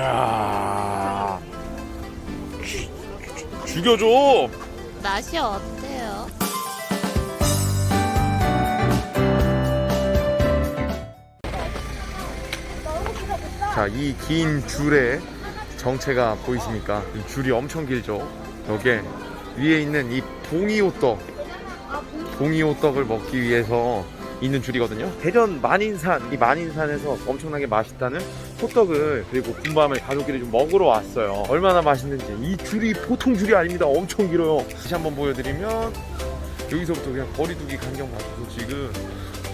이야. 죽여줘. 맛이 어때요? 자, 이 긴 줄의 정체가 보이십니까? 이 줄이 엄청 길죠. 여기에 위에 있는 이 봉이 호떡, 봉이 호떡을 먹기 위해서 있는 줄이거든요. 대전 만인산, 이 만인산에서 엄청나게 맛있다는 호떡을 그리고 군밤을 가족끼리 좀 먹으러 왔어요. 얼마나 맛있는지 이 줄이 보통 줄이 아닙니다. 엄청 길어요. 다시 한번 보여드리면 여기서부터 그냥 거리두기 간격 맞춰서 지금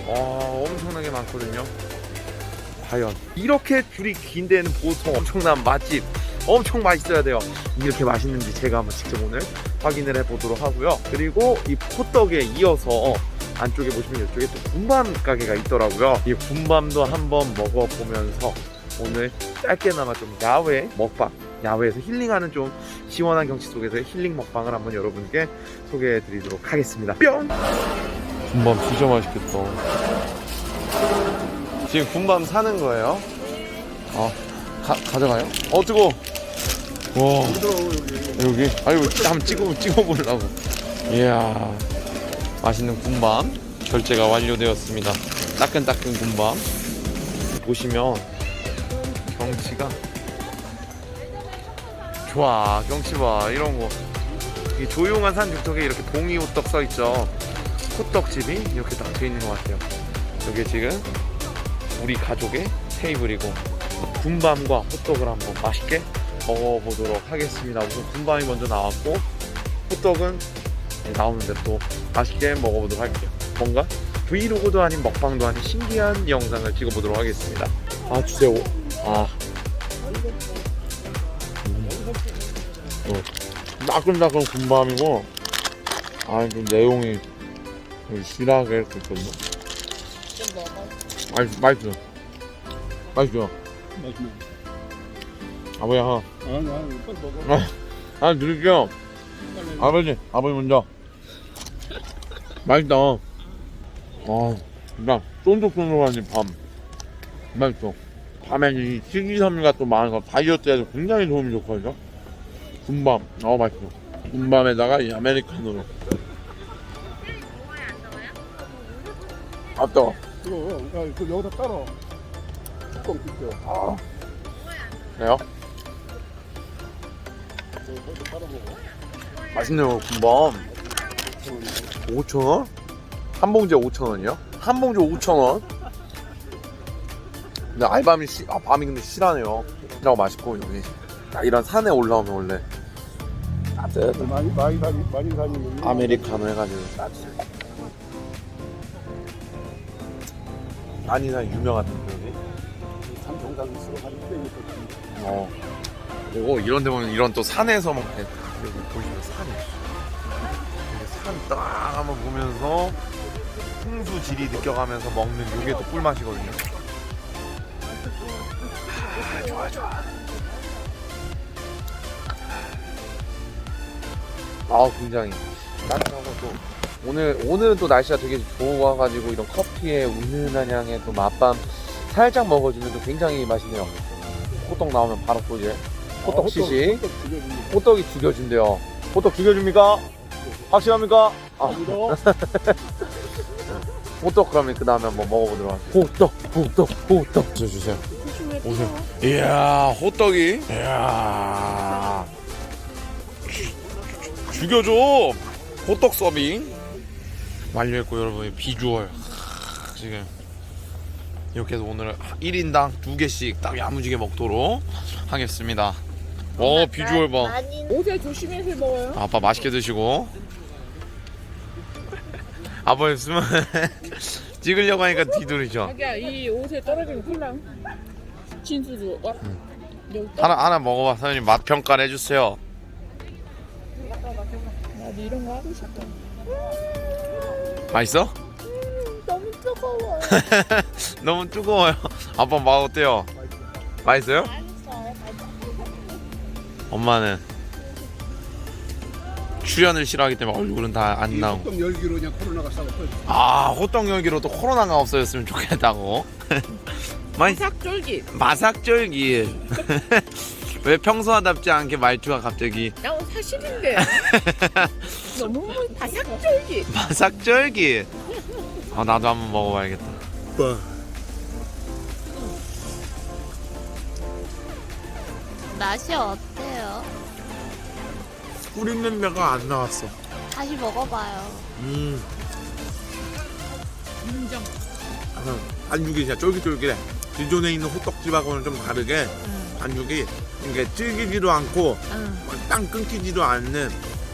와 엄청나게 많거든요. 과연 이렇게 줄이 긴 데는 보통 엄청난 맛집 엄청 맛있어야 돼요 이렇게 맛있는지 제가 한번 직접 오늘 확인을 해보도록 하고요 그리고 이 호떡에 이어서 안쪽에 보시면 이쪽에 또 군밤 가게가 있더라고요 이 군밤도 한번 먹어보면서 오늘 짧게나마 좀 야외 먹방 야외에서 힐링하는 좀 시원한 경치 속에서의 힐링 먹방을 한번 여러분께 소개해 드리도록 하겠습니다 뿅 군밤 진짜 맛있겠다 지금 군밤 사는 거예요? 어, 가, 가져가요? 어, 뜨거 와, 여기. 아유, 한번 찍어, 찍어보려고. 이야, 맛있는 군밤. 결제가 완료되었습니다. 따끈따끈 군밤. 보시면, 경치가. 좋아, 경치 봐. 이런 거. 이 조용한 산 중턱에 이렇게 봉이 호떡 써 있죠. 호떡집이 이렇게 딱 돼 있는 것 같아요. 여기 지금 우리 가족의 테이블이고 군밤과 호떡을 한번 맛있게 먹어보도록 하겠습니다. 우선 군밤이 먼저 나왔고 호떡은 나오는 대로 또 맛있게 먹어보도록 할게요. 뭔가 브이로그도 아닌 먹방도 아닌 신기한 영상을 찍어보도록 하겠습니다. 아 주세요. 아. 음. 어. 따끈따끈 군밤이고 아좀 내용이 좀 실하게 이렇게 있거든요. 맛있, 맛있어. 맛있어. 맛있네. 아버지 하나. 아니, 아니, 빨리 먹어. 아, 드릴게요. 아버지, 아버지 먼저. 맛있다. 아, 진짜 쫀득쫀득한 이 밤. 맛있어. 밤에는 이 식이섬유가 또 많아서 다이어트에도 굉장히 도움이 좋거든요. 군밤. 어, 맛있어. 군밤에다가 이 아메리카노로. 아, 뜨거. 이거, 야, 그 여기다 따라. 뚜껑 뜯겨. 아. 그래요? 먹어. 맛있네요, 군밤. 5,000원? 한 봉지에 5,000원이요? 한 봉지 5,000원? 근데 알밤이 시, 아, 밤이 근데 실하네요. 진짜 맛있고, 여기. 딱 이런 산에 올라오면 원래 따뜻한 많이, 많이 다니, 많이 다니는. 아메리카노 해가지고 따뜻해. 아니산 유명한 여기. 있어. 한 200m. 어. 그리고 이런 데 보면 이런 또 산에서 먹는 여기 보시면 산이 산 딱 한번 보면서 풍수 지리 느껴가면서 먹는 요게 또 꿀맛이거든요. 아, 좋아 좋아. 아 굉장히 따뜻하고 또 오늘 오늘은 또 날씨가 되게 좋아가지고 이런 커피에 은은한 향의 또 맛밤 살짝 먹어주면 또 굉장히 맛있네요. 호떡 나오면 바로 또 이제 호떡 시시 호떡 죽여주니. 호떡이 죽여준대요. 호떡 죽여줍니까? 확실합니까? 아, 호떡 그러면 그 다음에 한번 먹어보도록 할게요. 호떡, 호떡, 호떡. 저 주세요. 오세요. 이야, 호떡이. 이야. 죽- 죽여줘. 호떡 서빙. 완료했고 여러분 비주얼 지금 이렇게 해서 오늘 1인당 두 개씩 딱 야무지게 먹도록 하겠습니다. 어 비주얼 봐. 많이 조심해서 먹어요. 아빠 맛있게 드시고 아빠 있으면 찍으려고 하니까 뒤돌이죠 자기야 이 옷에 큰일 나. 진수주 와. 여기 떠. 하나 하나 먹어봐 사장님 맛 평가를 해주세요 나도 이런 거 하고 싶다. 맛있어? 너무 뜨거워. 너무 뜨거워요 아빠 맛 어때요? 맛있어요? 엄마는 출연을 싫어하기 때문에 얼굴은 다안이 나오고 호떡 열기로 그냥 코로나가 싸고 터지. 아 호떡 열기로 또 코로나가 없어졌으면 좋겠다고 많이 삭쫄기. 마삭쫄기. 왜 평소와답지 않게 말투가 갑자기 나 오늘 사실인데. 너무 바삭 쫄기. 마삭쫄기. 아 나도 한번 먹어봐야겠다. 뭐 맛이 어때요? 꿀 있는 데가 안 나왔어 다시 먹어봐요. 음 인정. 아, 반죽이 진짜 쫄깃쫄깃해 기존에 있는 호떡집하고는 좀 다르게 응. 반죽이 이게 질기지도 않고 응. 땅 끊기지도 않는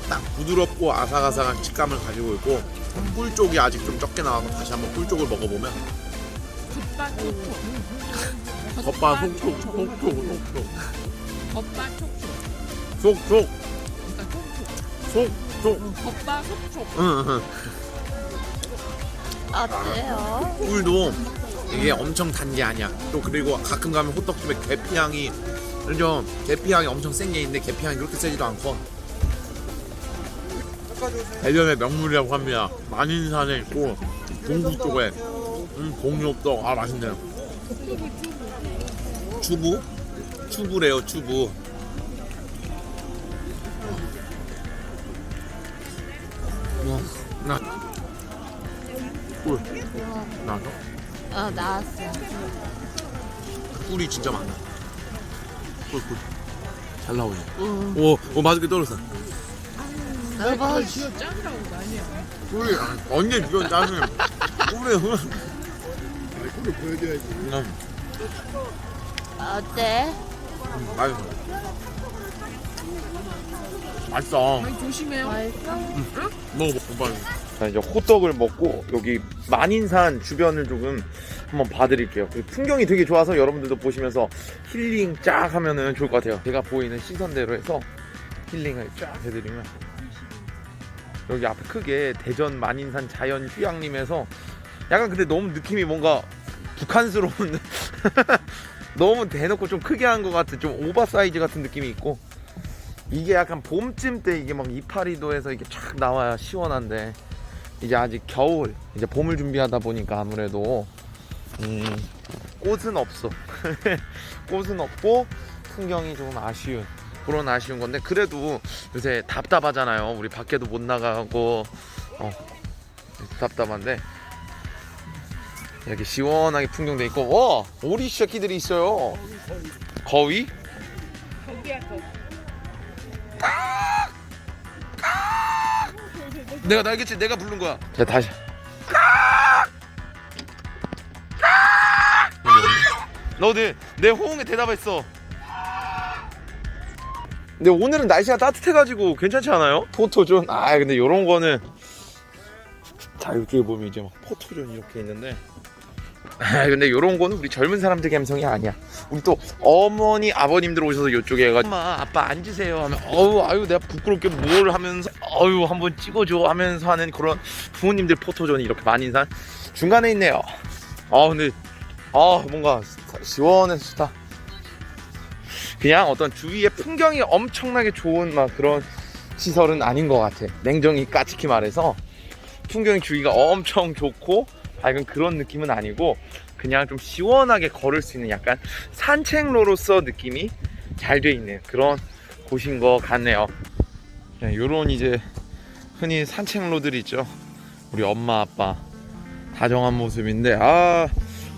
딱 부드럽고 아삭아삭한 식감을 가지고 있고 꿀 쪽이 아직 좀 적게 나와서 다시 한번 꿀 쪽을 먹어보면 겉바 촉촉. 겉바 속촉 속촉 속촉 겉바 촉촉. 속촉 그러니까 촉촉. 속촉 응, 겉바 속촉. 응, 응. 어때요? 꿀도 이게 엄청 단 게 아니야 또 그리고 가끔 가면 호떡집에 계피향이 그죠 계피향이 엄청 센 게 있는데 계피향이 그렇게 세지도 않고 대전의 명물이라고 합니다 만인산에 있고 동구 쪽에 음, 공유호떡 아 맛있네요 추부? 추부래요 추부 와, 나 꿀. 나서 어, 나왔어. 꿀이 진짜 많아. 꿀, 꿀. 잘 나오네. 응. 오, 오, 맛있게 떨었어. 여보, 쥐어 짠다고 거 아니야. 꿀이, 아, 언제 이거 짜증 꿀에 흐. 꿀을 보여줘야지. 음, 어때? 맛있어. 맛있어. 아니 조심해요. 맛있어? 먹어봐, 오빠. 자 이제 호떡을 먹고 여기 만인산 주변을 조금 한번 봐드릴게요. 그 풍경이 되게 좋아서 여러분들도 보시면서 힐링 쫙 하면은 좋을 것 같아요. 제가 보이는 시선대로 해서 힐링을 쫙 해드리면 여기 앞에 크게 대전 만인산 자연 휴양림에서 약간 근데 너무 느낌이 뭔가 북한스러운 너무 대놓고 좀 크게 한 것 같은 좀 오버사이즈 같은 느낌이 있고 이게 약간 봄쯤 때 이게 막 이파리도에서 이게 쫙 나와야 시원한데 이제 아직 겨울 이제 봄을 준비하다 보니까 아무래도 음, 꽃은 없어. 꽃은 없고 풍경이 조금 아쉬운 그런 아쉬운 건데 그래도 요새 답답하잖아요. 우리 밖에도 못 나가고 어, 답답한데 이렇게 시원하게 풍경돼 있고. 와 오리 새끼들이 있어요. 거위? 거기야 거. 내가 날겠지? 내가 부른 거야. 자 다시. 너내 내 호응에 대답했어. 근데 오늘은 날씨가 따뜻해가지고 괜찮지 않아요? 포토존? 아 근데 요런 거는 자 이쪽에 보면 이제 막 포토존 이렇게 있는데 아 근데 요런 거는 우리 젊은 사람들 감성이 아니야. 우리 또 어머니 아버님들 오셔서 이쪽에 해가지고 엄마 아빠 앉으세요 하면 어우 아유 내가 부끄럽게 뭘 하면서 어유 한번 찍어줘 하면서 하는 그런 부모님들 포토존이 이렇게 만인산 중간에 있네요. 아 근데 아 뭔가 시원해서 좋다. 그냥 어떤 주위의 풍경이 엄청나게 좋은 막 그런 시설은 아닌 것 같아. 냉정히 까치키 말해서. 풍경 주위가 엄청 좋고 밝은 그런 느낌은 아니고 그냥 좀 시원하게 걸을 수 있는 약간 산책로로서 느낌이 잘 돼 있는 그런 곳인 것 같네요. 이런 이제 흔히 산책로들 있죠. 우리 엄마 아빠 다정한 모습인데 아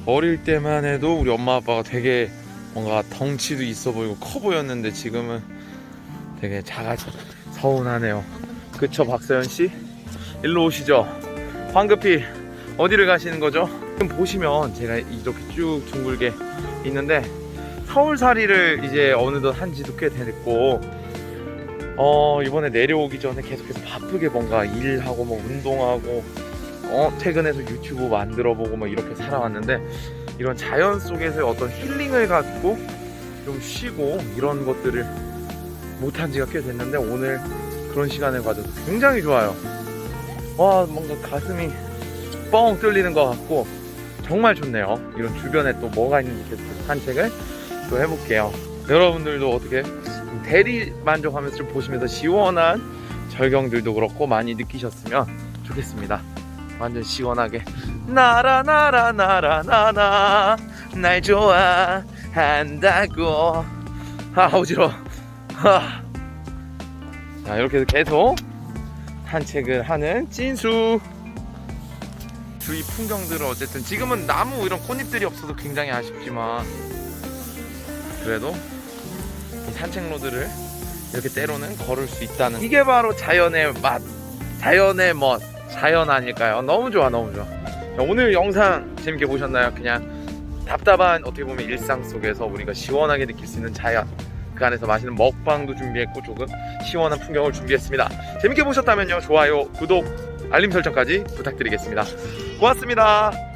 어릴 때만 해도 우리 엄마 아빠가 되게 뭔가 덩치도 있어 보이고 커 보였는데 지금은 되게 작아서 서운하네요. 그쵸 박서연 씨? 일로 오시죠. 황급히 어디를 가시는 거죠? 지금 보시면 제가 이렇게 쭉 둥글게 있는데 서울살이를 이제 어느덧 한 지도 꽤 됐고 어 이번에 내려오기 전에 계속해서 바쁘게 뭔가 일하고 뭐 운동하고 어 퇴근해서 유튜브 만들어 보고 뭐 이렇게 살아왔는데 이런 자연 속에서의 어떤 힐링을 갖고 좀 쉬고 이런 것들을 못한 지가 꽤 됐는데 오늘 그런 시간을 가져서 굉장히 좋아요 와 뭔가 가슴이 뻥 뚫리는 것 같고 정말 좋네요. 이런 주변에 또 뭐가 있는지 계속 산책을 또 해볼게요. 여러분들도 어떻게 대리 만족하면서 좀 보시면서 시원한 절경들도 그렇고 많이 느끼셨으면 좋겠습니다. 완전 시원하게 나라 나라 나라 나나 날 좋아한다고 아 어지러워 아. 자 이렇게 계속 산책을 하는 찐수 주위 풍경들은 어쨌든 지금은 나무 이런 꽃잎들이 없어서 굉장히 아쉽지만 그래도 이 산책로들을 이렇게 때로는 걸을 수 있다는 이게 바로 자연의 맛 자연의 멋 자연 아닐까요? 너무 좋아 너무 좋아. 자, 오늘 영상 재밌게 보셨나요? 그냥 답답한 어떻게 보면 일상 속에서 우리가 시원하게 느낄 수 있는 자연. 그 안에서 맛있는 먹방도 준비했고 조금 시원한 풍경을 준비했습니다. 재밌게 보셨다면요. 좋아요 구독 알림 설정까지 부탁드리겠습니다 고맙습니다